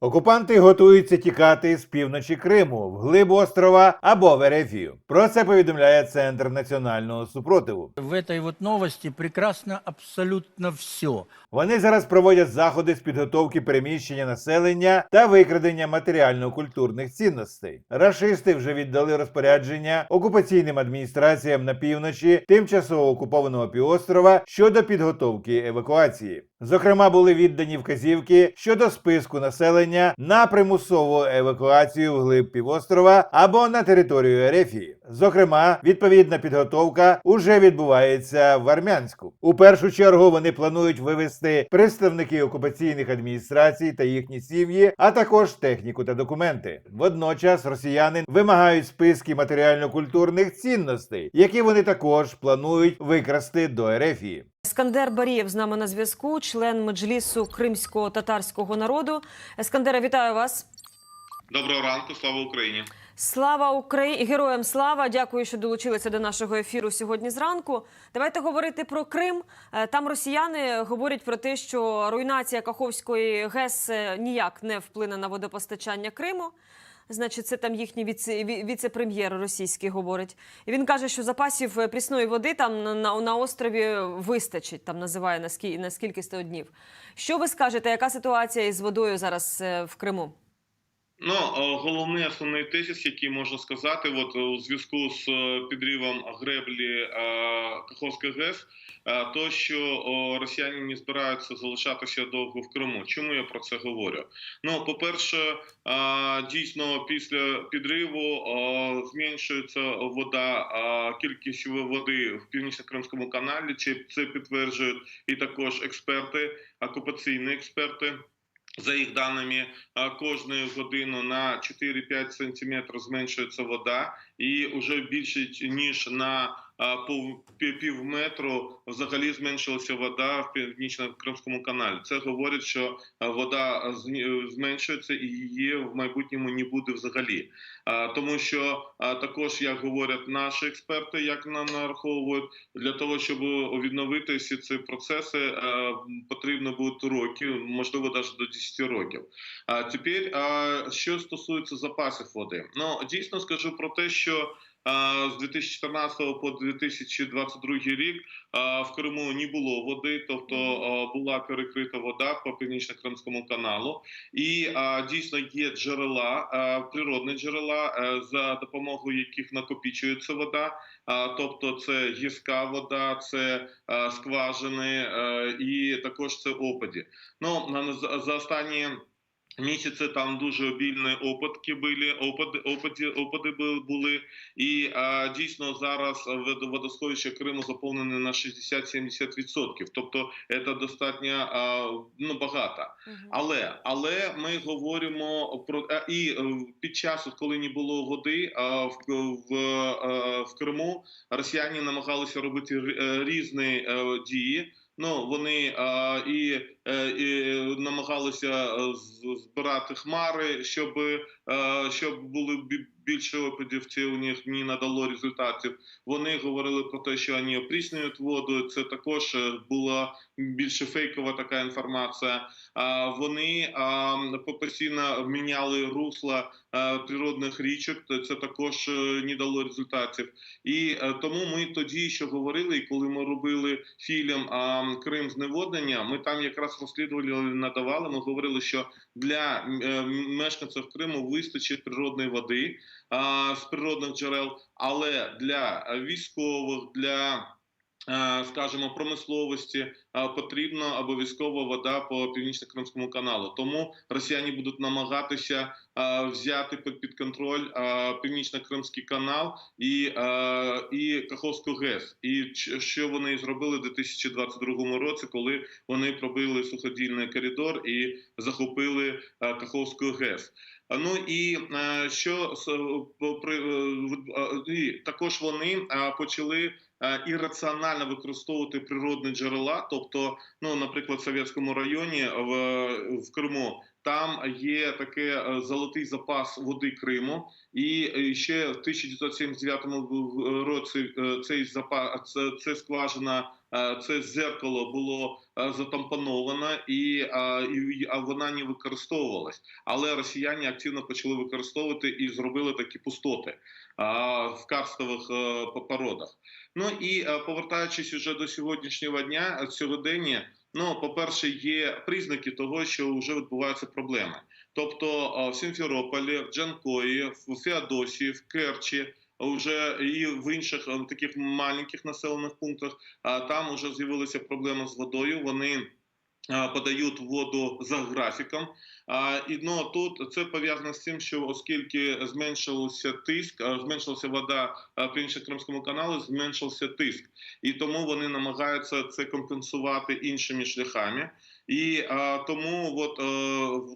Окупанти готуються тікати з півночі Криму, в вглиб острова або в Ерефію. Про це повідомляє Центр національного супротиву. В этой вот новости прекрасно абсолютно все. Вони зараз проводять заходи з підготовки переміщення населення та викрадення матеріально-культурних цінностей. Рашисти вже віддали розпорядження окупаційним адміністраціям на півночі тимчасово окупованого півострова щодо підготовки евакуації. Зокрема, були віддані вказівки щодо списку населення на примусову евакуацію вглиб півострова або на територію Ерефії. Зокрема, відповідна підготовка уже відбувається в Армянську. У першу чергу вони планують вивести представники окупаційних адміністрацій та їхні сім'ї, а також техніку та документи. Водночас росіяни вимагають списки матеріально-культурних цінностей, які вони також планують викрасти до Ерефії. Ескандер Барієв з нами на зв'язку, член меджлісу кримського татарського народу. Ескандере, вітаю вас. Доброго ранку, слава Україні. Слава Україні! Героям слава! Дякую, що долучилися до нашого ефіру сьогодні зранку. Давайте говорити про Крим. Е, Там росіяни говорять про те, що руйнація Каховської ГЕС е, ніяк не вплине на водопостачання Криму. Значить, це там їхній віце, віце-прем'єр російський говорить. І він каже, що запасів е, прісної води там на, на, острові вистачить, там називає на скільки, на скільки днів. Що ви скажете, яка ситуація із водою зараз е, в Криму? Ну, е, головний основний тезис, який можна сказати, от е, у зв'язку з е, підривом греблі Каховської ГЕС, то що росіяни не збираються залишатися довго в Криму. Чому я про це говорю? Ну, по-перше, е, дійсно після підриву зменшується вода, кількість води в північно-кримському каналі. Чи це підтверджують і також експерти, окупаційні експерти. За їх даними, а, кожну годину на 4-5 сантиметрів зменшується вода, і вже більше ніж на пів метру взагалі зменшилася вода в північно-кримському каналі. Це говорить, що вода зменшується і її в майбутньому не буде взагалі. Тому що також, як говорять наші експерти, як нам нараховують, для того, щоб відновити всі ці процеси, е, потрібно буде роки, можливо, навіть до 10 років. А тепер, що стосується запасів води, ну дійсно скажу про те, що з 2014 по 2022 рік в Криму не було води, тобто була перекрита вода по північно-кримському каналу, і дійсно є джерела, природні джерела, е, за допомогою яких накопичується вода. Тобто це гірська вода, це скважини е, і також це опаді. Ну за останні. Місяці там дуже обільні опадки були, опади, опади, опади були, і а, дійсно зараз вод- водосховище Криму заповнене на 60-70%. Тобто це достатньо а, ну, багато. Але але ми говоримо про а, і е, під час, коли не було води а, в, в, е, в Криму, росіяни намагалися робити е, різні е, дії. Ну вони а, і, і намагалися е, збирати хмари, щоб, е, щоб були більше опадів. У них не надало результатів. Вони говорили про те, що вони опріснюють воду. Це також е, була більше фейкова така інформація. Вони постійно міняли русла природних річок. Це також е, не дало результатів. І е, тому ми тоді, що говорили, коли ми робили фільм Крим зневоднення, ми там якраз розслідували, надавали. Ми говорили, що для е, мешканців Криму вистачить природної води з природних джерел, але для військових, для скажімо, промисловості е, потрібна обов'язково вода по північно-кримському каналу. Тому росіяни будуть намагатися е, взяти під, контроль е, північно-кримський канал і, е, і Каховську ГЕС. І що вони зробили у 2022 році, коли вони пробили суходільний коридор і захопили е, Каховську ГЕС. Ну і е, що е, в- е, також вони е, почали е, ірраціонально використовувати природні джерела, тобто, ну, наприклад, в Совєтському районі в, в Криму. Там є таке е, золотий запас води Криму, і е, ще в 1979 році е, цей запас це, скважина е, це зеркало було е, затампоновано е, і а вона не використовувалась. Але росіяни активно почали використовувати і зробили такі пустоти е, в карстових е, породах. Ну і е, повертаючись уже до сьогоднішнього дня, е, сьогодення, ну по-перше, є признаки того, що вже відбуваються проблеми. Тобто е, в Сімферополі, в Джанкої, в Феодосії, в Керчі. Вже і в інших е, таких маленьких населених пунктах а там вже з'явилися проблеми з водою. Вони подають воду за графіком. А, і ну тут це пов'язано з тим, що оскільки зменшився тиск, зменшилася вода при іншому Кримському каналі, зменшився тиск, і тому вони намагаються це компенсувати іншими шляхами. І а, тому от, е,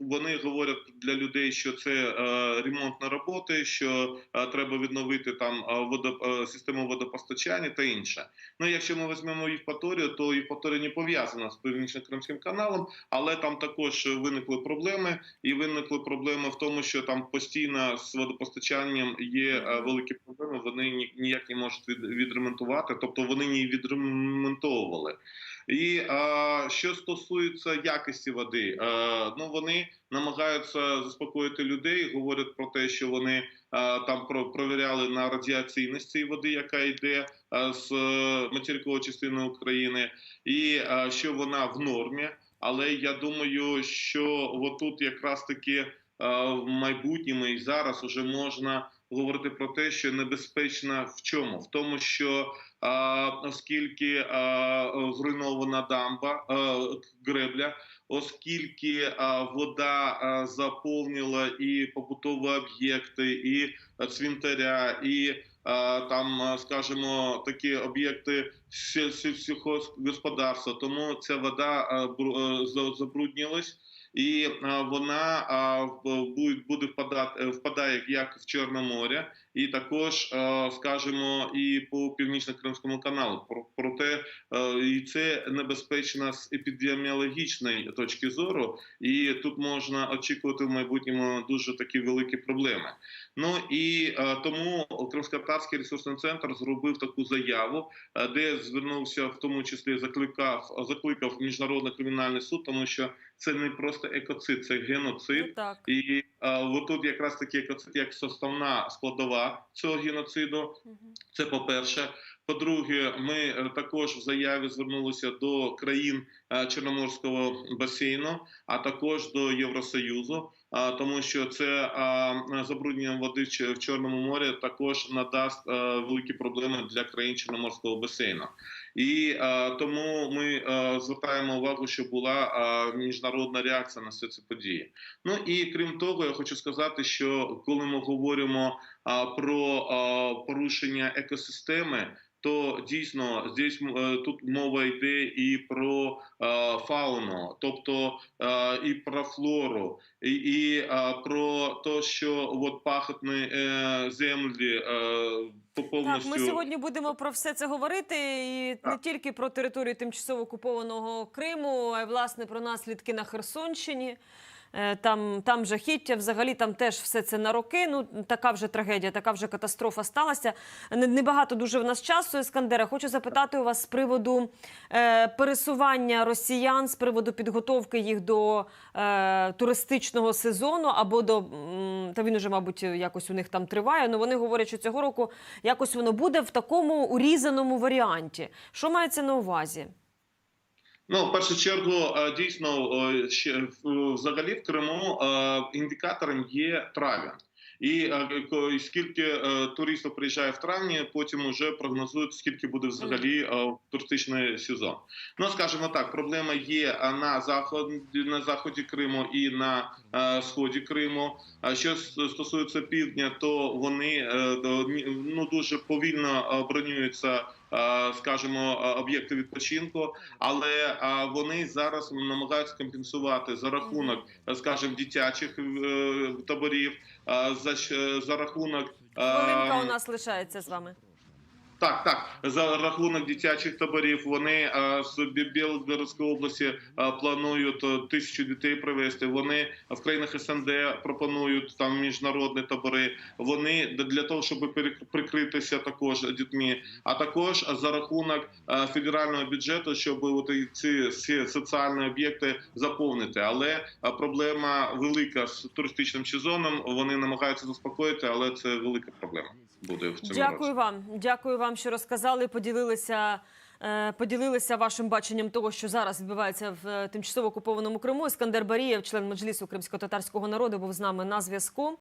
вони говорять для людей, що це е, ремонтні роботи, що е, треба відновити там е, водо, е, систему водопостачання та інше. Ну, якщо ми візьмемо Євпаторію, то Євпаторія не пов'язана з Північно-Кримським каналом, але там також виникли проблеми, і виникли проблеми в тому, що там постійно з водопостачанням є е, великі проблеми. Вони ні- ніяк не можуть від, відремонтувати, тобто вони не відремонтовували. І а, що стосується якості води, а, ну вони намагаються заспокоїти людей, говорять про те, що вони а, там про провіряли на радіаційність цієї води, яка йде а, з е, материкової частини України, і що вона в нормі. Але я думаю, що отут якраз таки в майбутньому і зараз вже можна говорити про те, що небезпечно в чому? В тому, що оскільки зруйнована дамба, гребля, оскільки вода заповнила і побутові об'єкти, і цвинтаря, і там, скажімо, такі об'єкти сіль- сіль- Тому ця вода за- забруднилась. І вона буде впадати впадає як в Чорне море, і також, е, скажімо, і по північно-кримському каналу. Про- Проте е, і це небезпечно з епідеміологічної точки зору, і тут можна очікувати в майбутньому дуже такі великі проблеми. Ну і е, тому Кримськотарський ресурсний центр зробив таку заяву, де звернувся в тому числі закликав закликав міжнародний кримінальний суд, тому що це не просто екоцид, це геноцид. Ну, так. І отут якраз таки екоцид як составна складова цього геноциду. Це по-перше. По-друге, ми е, також в заяві звернулися до країн е, Чорноморського басейну, а також до Євросоюзу, тому що це забруднення води в Чорному морі також надасть е, великі проблеми для країн Чорноморського басейну. І е, тому ми е, звертаємо увагу, що була е, міжнародна реакція на всі ці події. Ну і крім того, я хочу сказати, що коли ми говоримо а, про а, порушення екосистеми. То дійсно здесь е, тут мова йде і про е, фауну, тобто е, і про флору, і, і е, про те, що от пахотні е, землі е, Так, ми сьогодні будемо про все це говорити, і не тільки про територію тимчасово окупованого Криму, а й власне про наслідки на Херсонщині. Е, Там, там жахіття, взагалі там теж все це на роки. Ну така вже трагедія, така вже катастрофа сталася. Не- Небагато дуже в нас часу. Іскандера, хочу запитати у вас з приводу е, пересування росіян, з приводу підготовки їх до е, туристичного сезону або до та він уже, мабуть, якось у них там триває. Ну вони говорять, що цього року якось воно буде в такому урізаному варіанті. Що мається на увазі? Ну, в першу чергу, е, дійсно, е, ще взагалі в Криму е, індикатором є травень. І скільки туристів приїжджає в травні, потім вже прогнозують, скільки буде взагалі туристичний сезон. Ну, скажімо так, проблема є на заході, на заході Криму і на сході Криму. А що стосується півдня, то вони ну дуже повільно бронюються, скажімо, е, об'єкти відпочинку, але е, вони зараз намагаються компенсувати за рахунок, е, скажімо, дитячих е, таборів, е, за за рахунок. е, Хвилинка у нас лишається з вами. Так, так, за рахунок дитячих таборів вони е, з Бі- Білгородської області е, планують е, тисячу дітей привезти. Вони в країнах СНД пропонують там міжнародні табори. Вони для того, щоб прикритися також дітьми, а також за рахунок федерального бюджету, щоб от ці соціальні об'єкти заповнити. Але проблема велика з туристичним сезоном. Вони намагаються заспокоїти, але це велика проблема буде в цьому році. Дякую вам. Дякую вам, що розказали, поділилися. е, Поділилися вашим баченням того, що зараз відбувається в е, тимчасово окупованому Криму. Іскандер Барієв, член меджлісу кримсько-татарського народу, був з нами на зв'язку.